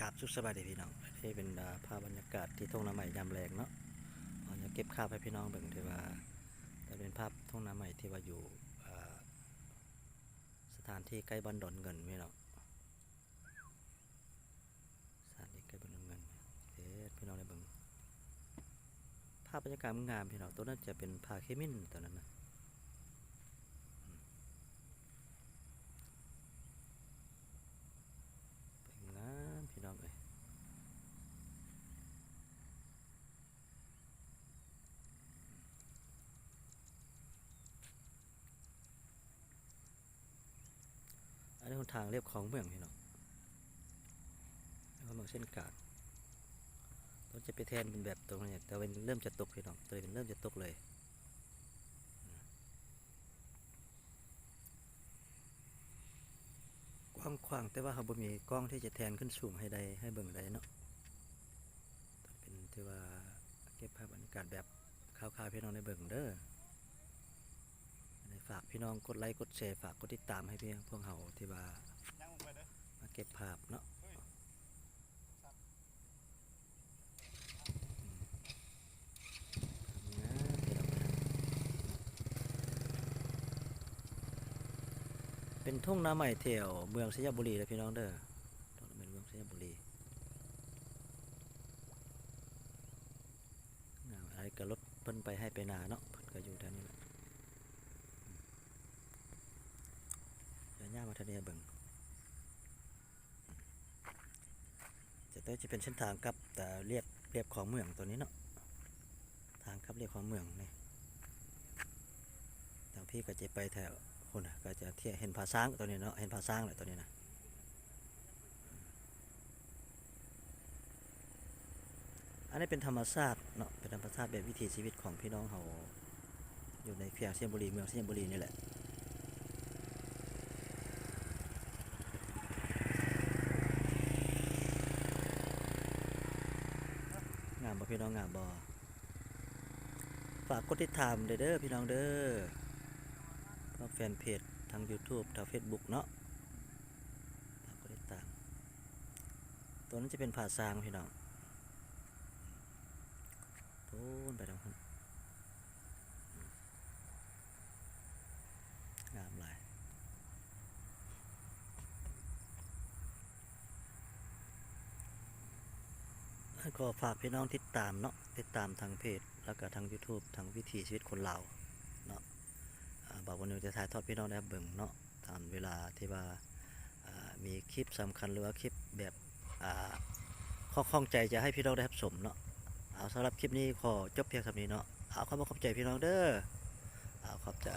กราบสุขสบายดีพี่น้องที่เป็นภาพบรรยากาศที่ทุ่งนาใหม่ยามแรงเนาะเราจะเก็บภาพให้พี่น้องเบิ่งที่ว่าจะเป็นภาพทุ่งนาใหม่ที่ว่าอยู่สถานที่ใกล้บ้านดอนเงินพี่น้องสถานที่ใกล้บ้านดอนเงินเด็ดพี่น้องได้เบิ่งภาพบรรยากาศงามพี่น้องตัวนั้นจะเป็นผาเคมินตัวนั้นนะอืมเป็นงามพี่น้องเอ้ย อันนี้คนทางเรียบของเมืองพี่น้องแล้วเมืองเส้นกลางต้นจะไปแทนเป็นแบบตรงนี้แต่เป็นเริ่มจะตกพี่น้องตัวเป็นเริ่มจะตกเลยกว้างขวางแต่ว่าเขาบ่มีกล้องที่จะแทนขึ้นสูงให้ได้ให้เบิ่งได้เนาะเป็นที่ว่าเก็บภาพบรรยากาศแบบคร่าวๆพี่น้องในเบิ่งเด้อ ฝากพี่น้องกดไลค์กดแชร์ฝากกดติดตามให้พี่พวกเราที่ว่ามาเก็บภาพเนาะเป็นทุ่งนาใหม่เที่ยวเมืองสยบุรีเลยพี่น้องเด้อตอนเป็นเมืองสยบุรีงามอะไรก็รถเพิ่นไปให้ไปนาเนาะเพิ่นก็อยู่แถวนี้แหละเดี๋ ย่ามาทะเลเบิงจะต้องจะเป็นเส้นทางกับแต่เรียบเรียบของเมืองตัวนี้เนาะทางกับเรียบของเมืองนี่ทางพี่ก็จะไปแถวคนน่ะก็จะเที่ยเห็นผาซ้างตัวนี้เนาะเห็นผาซ้างเลยตัวนี้นะอันนี้เป็นธรรมชาติเนาะเป็นธรรมชาติแบบวิถีชีวิตของพี่น้องเขาอยู่ในเพียงเชียงบุรีเมืองเชียงบุรีนี่แหละ งามบ่พี่น้องงามบอฝากกดติดตามเด้อพี่น้องเด้อก็แฟนเพจทาง YouTube ทาง Facebook เนาะฝากกดติดตาม ตัวนั้นจะเป็นผ่าซางพี่น้องโต้นไปทางนู้นงามหลาย ก็ฝากพี่น้องติดตามเนาะติดตามทางเพจ แล้วก็ทาง YouTube ทางวิถีชีวิตคนลาวเนาะอ่าบอกวันนี้จะถ่ายทอดพี่น้องได้เบิ่งเนาะตามเวลาที่ว่ามีคลิปสำคัญหรือว่าคลิปแบบข้อข้องใจจะให้พี่น้องได้รับชมเนาะเอาสำหรับคลิปนี้ขอจบเพียงเท่านี้เนาะเอาขอบคุณขอบใจพี่น้องเด้อเอาขอบใจ